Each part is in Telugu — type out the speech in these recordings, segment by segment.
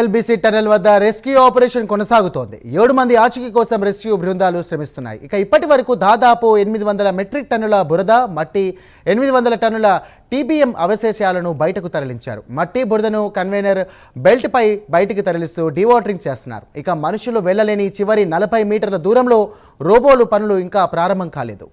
ఎల్బీసీ టనెల్ వద్ద రెస్క్యూ ఆపరేషన్ కొనసాగుతోంది. ఏడు మంది ఆచూకీ కోసం రెస్క్యూ బృందాలు శ్రమిస్తున్నాయి. ఇక ఇప్పటి వరకు దాదాపు ఎనిమిది వందల మెట్రిక్ టన్నుల బురద మట్టి ఎనిమిది వందల టన్నుల టీబీఎం అవశేషాలను బయటకు తరలించారు. మట్టి బురదను కన్వైనర్ బెల్ట్పై బయటికి తరలిస్తూ డివాటరింగ్ చేస్తున్నారు. ఇక మనుషులు వెళ్ళలేని చివరి నలభై మీటర్ల దూరంలో రోబోలు పనులు ఇంకా ప్రారంభం కాలేదు.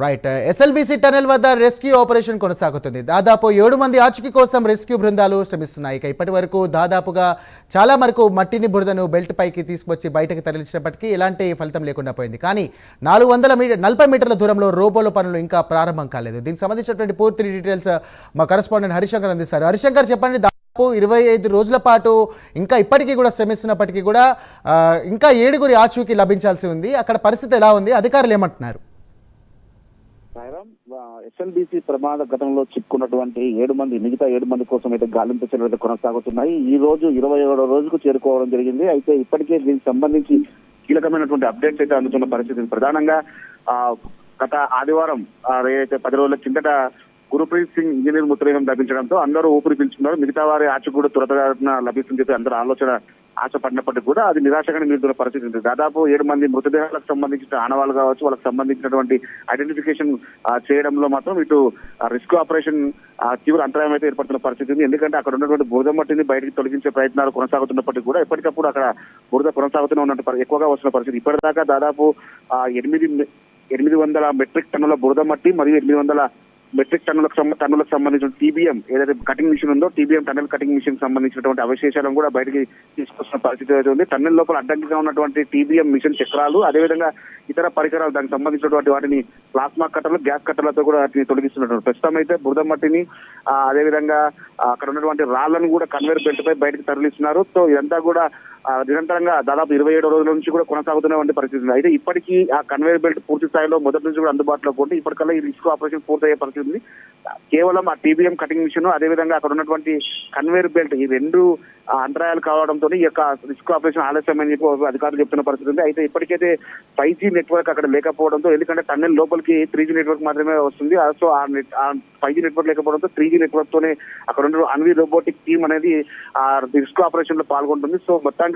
రైట్ ఎస్ఎల్బీసీ టనెల్ వద్ద రెస్క్యూ ఆపరేషన్ కొనసాగుతుంది. దాదాపు ఏడు మంది ఆచూకీ కోసం రెస్క్యూ బృందాలు శ్రమిస్తున్నాయి. ఇక ఇప్పటి వరకు దాదాపుగా చాలా వరకు మట్టిని బురదను బెల్ట్ పైకి తీసుకొచ్చి బయటకు తరలించినప్పటికీ ఎలాంటి ఫలితం లేకుండా పోయింది. కానీ నాలుగు వందల మీటర్ నలభై మీటర్ల దూరంలో రోబోల పనులు ఇంకా ప్రారంభం కాలేదు. దీనికి సంబంధించినటువంటి పూర్తి డీటెయిల్స్ uh, మా కరెస్పాండెంట్ హరిశంకర్ అందిస్తారు. హరిశంకర్ చెప్పండి దాదాపు ఇరవై ఐదు రోజుల పాటు ఇంకా ఇప్పటికీ కూడా శ్రమిస్తున్నప్పటికీ కూడా uh, ఇంకా ఏడుగురి ఆచూకీ లభించాల్సి ఉంది. అక్కడ పరిస్థితి ఎలా ఉంది? అధికారులు ఏమంటున్నారు? సాయిరామ్ ఎస్ఎల్బిసి ప్రమాద ఘటనలో చిక్కున్నటువంటి ఏడు మంది మిగతా ఏడు మంది కోసం అయితే గాలింపు చర్యలు కొనసాగుతున్నాయి. ఈ రోజు ఇరవై ఏడో రోజుకు చేరుకోవడం జరిగింది. అయితే ఇప్పటికే దీనికి సంబంధించి కీలకమైనటువంటి అప్డేట్స్ అయితే అందుతున్న పరిస్థితి ప్రధానంగా ఆ గత ఆదివారం ఏదైతే పది రోజుల కిందట గురుప్రీత్ సింగ్ ఇంజనీర్ మృతదేహం లభించడంతో అందరూ ఊపిరి పీల్చుకున్నారు. మిగతా వారి ఆచ కూడా త్వరగా లభిస్తుంది చెప్పి అందరూ ఆలోచన ఆశపడినప్పటికీ కూడా అది నిరాశగానే నిలుతున్న పరిస్థితి ఉంది. దాదాపు ఏడు మంది మృతదేహాలకు సంబంధించిన ఆనవాళ్ళు కావచ్చు వాళ్ళకి సంబంధించినటువంటి ఐడెంటిఫికేషన్ చేయడంలో మాత్రం ఇటు రిస్క్ ఆపరేషన్ తీవ్ర అంతరాయం అయితే ఏర్పడుతున్న పరిస్థితి ఉంది. ఎందుకంటే అక్కడ ఉన్నటువంటి బురద మట్టిని బయటికి తొలగించే ప్రయత్నాలు కొనసాగుతున్నప్పటికీ కూడా ఎప్పటికప్పుడు అక్కడ బురద కొనసాగుతూనే ఉన్నట్టు ఎక్కువగా వస్తున్న పరిస్థితి. ఇప్పటిదాకా దాదాపు ఎనిమిది ఎనిమిది వందల మెట్రిక్ టన్నుల బురద మట్టి మరియు ఎనిమిది వందల మెట్రిక్ టన్నులకు టన్నులకు సంబంధించిన టీబీఎం ఏదైతే కటింగ్ మిషన్ ఉందో టీబీఎం టన్నెల్ కటింగ్ మిషన్ సంబంధించినటువంటి అవశేషాలను కూడా బయటికి తీసుకొస్తున్న పరిస్థితి అయితే ఉంది టన్నెల్ లోపల అడ్డంకిగా ఉన్నటువంటి టీబీఎం మిషన్ చక్రాలు అదేవిధంగా ఇతర పరికరాలు దానికి సంబంధించినటువంటి వాటిని ప్లాస్మా కట్టర్లు గ్యాస్ కట్టర్లతో కూడా వాటిని తొలగిస్తున్నటువంటి ప్రస్తుతం అయితే బురద మట్టిని అదేవిధంగా అక్కడ ఉన్నటువంటి రాళ్ళను కూడా కన్వేర్ బెల్ట్ పై బయటకు తరలిస్తున్నారు. సో ఇదంతా కూడా నిరంతరంగా దాదాపు ఇరవై ఏడు రోజుల నుంచి కూడా కొనసాగుతున్నటువంటి పరిస్థితి ఉంది. అయితే ఇప్పటికీ ఆ కన్వేర్ బెల్ట్ పూర్తి స్థాయిలో మొదటి నుంచి కూడా అందుబాటులో ఉంటే ఇప్పటికల్లా ఈ రిస్క్ ఆపరేషన్ పూర్తయ్యే పరిస్థితి ఉంది. కేవలం ఆ టీబీఎం కటింగ్ మిషన్ అదేవిధంగా అక్కడ ఉన్నటువంటి కన్వేర్ బెల్ట్ ఈ రెండు అంతరాయాలు కావడంతో ఈ యొక్క రిస్క్ ఆపరేషన్ ఆలస్యమని చెప్పి ఒక అధికారులు చెప్తున్న పరిస్థితి ఉంది. అయితే ఇప్పటికైతే ఫైవ్ జీ నెట్వర్క్ అక్కడ లేకపోవడంతో ఎందుకంటే టన్నెల్ లోపలికి త్రీ జీ నెట్వర్క్ మాత్రమే వస్తుంది. ఆ, సో ఆ ఫైవ్ జీ నెట్వర్క్ లేకపోవడంతో త్రీ జీ నెట్వర్క్ తోనే అక్కడ ఉన్న అన్వి రోబోటిక్ టీమ్ అనేది ఆ రిస్క్ ఆపరేషన్లో పాల్గొంటుంది. సో మొత్తానికి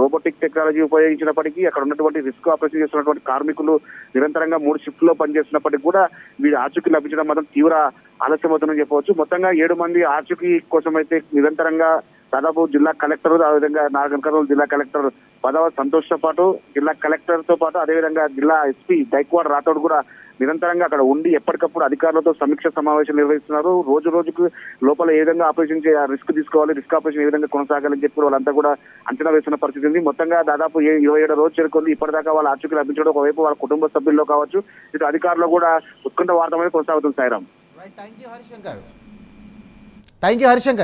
రోబోటిక్ టెక్నాలజీ ఉపయోగించినప్పటికీ అక్కడ ఉన్నటువంటి రిస్క్ ఆపరేషన్ చేస్తున్నటువంటి కార్మికులు నిరంతరంగా మూడు షిఫ్ట్లో పనిచేస్తున్నప్పటికీ కూడా వీరి ఆచూకీ లభించడం మాత్రం తీవ్ర ఆలస్యమవుతుందని చెప్పవచ్చు. మొత్తంగా ఏడు మంది ఆచూకీ కోసం అయితే నిరంతరంగా దాదాపు జిల్లా కలెక్టర్ అదేవిధంగా నాగర్ కర్నూలు జిల్లా కలెక్టర్ పదవ సంతోష్తో పాటు జిల్లా కలెక్టర్తో పాటు అదేవిధంగా జిల్లా ఎస్పీ గైక్వాడ్ రాథోడ్ కూడా నిరంతరంగా అక్కడ ఉండి ఎప్పటికప్పుడు అధికారులతో సమీక్ష సమావేశం నిర్వహిస్తున్నారు. రోజు రోజుకు లోపల ఏ విధంగా ఆపరేషన్ చేయాలి రిస్క్ తీసుకోవాలి రిస్క్ ఆపరేషన్ ఏ విధంగా కొనసాగాలని చెప్పి వాళ్ళంతా కూడా అంచనా వేస్తున్న పరిస్థితి ఉంది. మొత్తంగా దాదాపు ఇరవై ఏడు రోజు చేరుకుంది. ఇప్పటిదాకా వాళ్ళ ఆచూకీ లభించడం ఒకవైపు వాళ్ళ కుటుంబ సభ్యుల్లో కావచ్చు ఇటు అధికారులు కూడా ఉత్కంఠ వార్త అనేది కొనసాగుతుంది Sairam. Thank you thank you Harishankar